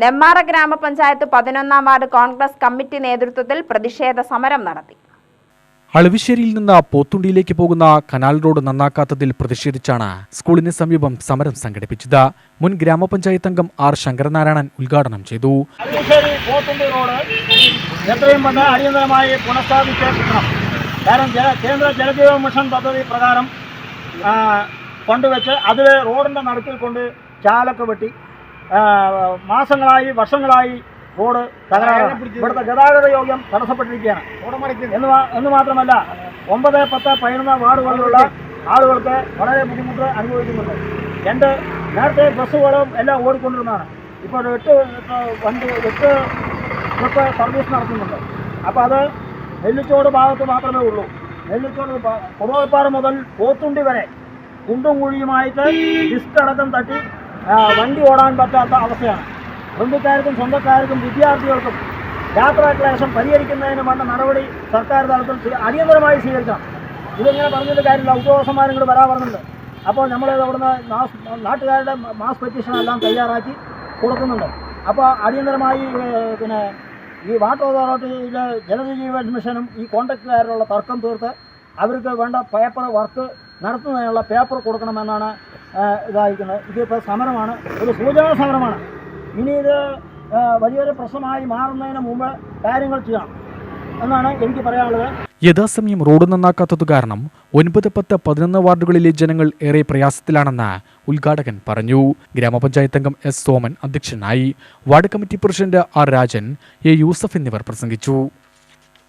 നെമ്മാറ ഗ്രാമപഞ്ചായത്ത് പതിനൊന്നാം ward Congress committee നേതൃത്വത്തിൽ പ്രതിഷേധ സമരം നടത്തി. അളവിശ്ശേരിയിൽ നിന്ന് പോത്തുണ്ടിയിലേക്ക് പോകുന്ന കനാൽ റോഡ് നന്നാക്കാത്തതിൽ പ്രതിഷേധിച്ചാണ് സ്കൂളിന് സമീപം സമരം സംഘടിപ്പിച്ചത്. മുൻ ഗ്രാമപഞ്ചായത്ത് അംഗം ആർ ശങ്കരനാരായണൻ ഉദ്ഘാടനം ചെയ്തു. എത്രയും പെട്ടെന്ന് അടിയന്തരമായി പുനഃസ്ഥാപിച്ച് കാരണം കേന്ദ്ര ജലജീവൻ മിഷൻ പദ്ധതി പ്രകാരം കൊണ്ടുവച്ച് അതിൽ റോഡിന്റെ നടുക്കിൽ കൊണ്ട് ചാലൊക്കെ വെട്ടി മാസങ്ങളായി വർഷങ്ങളായി റോഡ് തകരാറാണ്. ഇവിടുത്തെ ഗതാഗത യോഗ്യം തടസ്സപ്പെട്ടിരിക്കുകയാണ്. എന്ന് മാത്രമല്ല ഒമ്പത് പത്ത് പതിനൊന്ന് വാർഡുകളിലുള്ള ആളുകൾക്ക് വളരെ ബുദ്ധിമുട്ട് അനുഭവിക്കുന്നുണ്ട്. രണ്ട് നേരത്തെ ബസ്സുകളും എല്ലാം ഓടിക്കൊണ്ടിരുന്നതാണ്. ഇപ്പോൾ ഒരു എട്ട് വണ്ടി എട്ട് ട്രിപ്പ് സർവീസ് നടത്തുന്നുണ്ട്. അപ്പോൾ അത് നെല്ലിച്ചോട് ഭാഗത്ത് മാത്രമേ ഉള്ളൂ. നെല്ലിച്ചോട് കുറവപ്പാറ മുതൽ പോത്തുണ്ടി വരെ കുണ്ടും കുഴിയുമായിട്ട് ഡിസ്ക് അടക്കം തട്ടി വണ്ടി ഓടാൻ പറ്റാത്ത അവസ്ഥയാണ്. ബന്ധുക്കാർക്കും സ്വന്തക്കാർക്കും വിദ്യാർത്ഥികൾക്കും യാത്രാ ക്ലേശം പരിഹരിക്കുന്നതിന് വേണ്ട നടപടി സർക്കാർ തലത്തിൽ അടിയന്തരമായി സ്വീകരിക്കണം. ഇതിങ്ങനെ പറഞ്ഞിട്ട് കാര്യമില്ല. ഉദ്യോഗസ്ഥന്മാരും കൂടെ വരാൻ പറഞ്ഞിട്ടുണ്ട് അപ്പോൾ നമ്മൾ അവിടുന്ന് മാസ് നാട്ടുകാരുടെ മാസ് പെറ്റീഷൻ എല്ലാം തയ്യാറാക്കി കൊടുക്കുന്നുണ്ട്. അപ്പോൾ അടിയന്തരമായി പിന്നെ ഈ വാട്ടർ അതോറിറ്റിയിലെ ജലജീവൻ മിഷനും ഈ കോൺട്രാക്റ്റുകാരുള്ള തർക്കം തീർത്ത് അവർക്ക് വേണ്ട പേപ്പർ വർക്ക് നടത്തുന്നതിനുള്ള പേപ്പർ കൊടുക്കണമെന്നാണ് ഇതായിരിക്കുന്നത്. ഇതിപ്പോൾ സമരമാണ്. ഒരു സൂചനാ സമരമാണ്. ഇനി ഇത് വലിയൊരു പ്രശ്നമായി മാറുന്നതിന് മുമ്പ് കാര്യങ്ങൾ ചെയ്യണം എന്നാണ് എനിക്ക് പറയാനുള്ളത്. യഥാസമയം റോഡ് നന്നാക്കാത്തത് കാരണം ഒൻപത് പത്ത് പതിനൊന്ന് വാർഡുകളിലെ ജനങ്ങൾ ഏറെ പ്രയാസത്തിലാണെന്ന് ഉദ്ഘാടകൻ പറഞ്ഞു. ഗ്രാമപഞ്ചായത്ത് അംഗം എസ് സോമൻ അധ്യക്ഷനായി. Ward committee president R Rajan A Yusuf എന്നിവർ പ്രസംഗിച്ചു.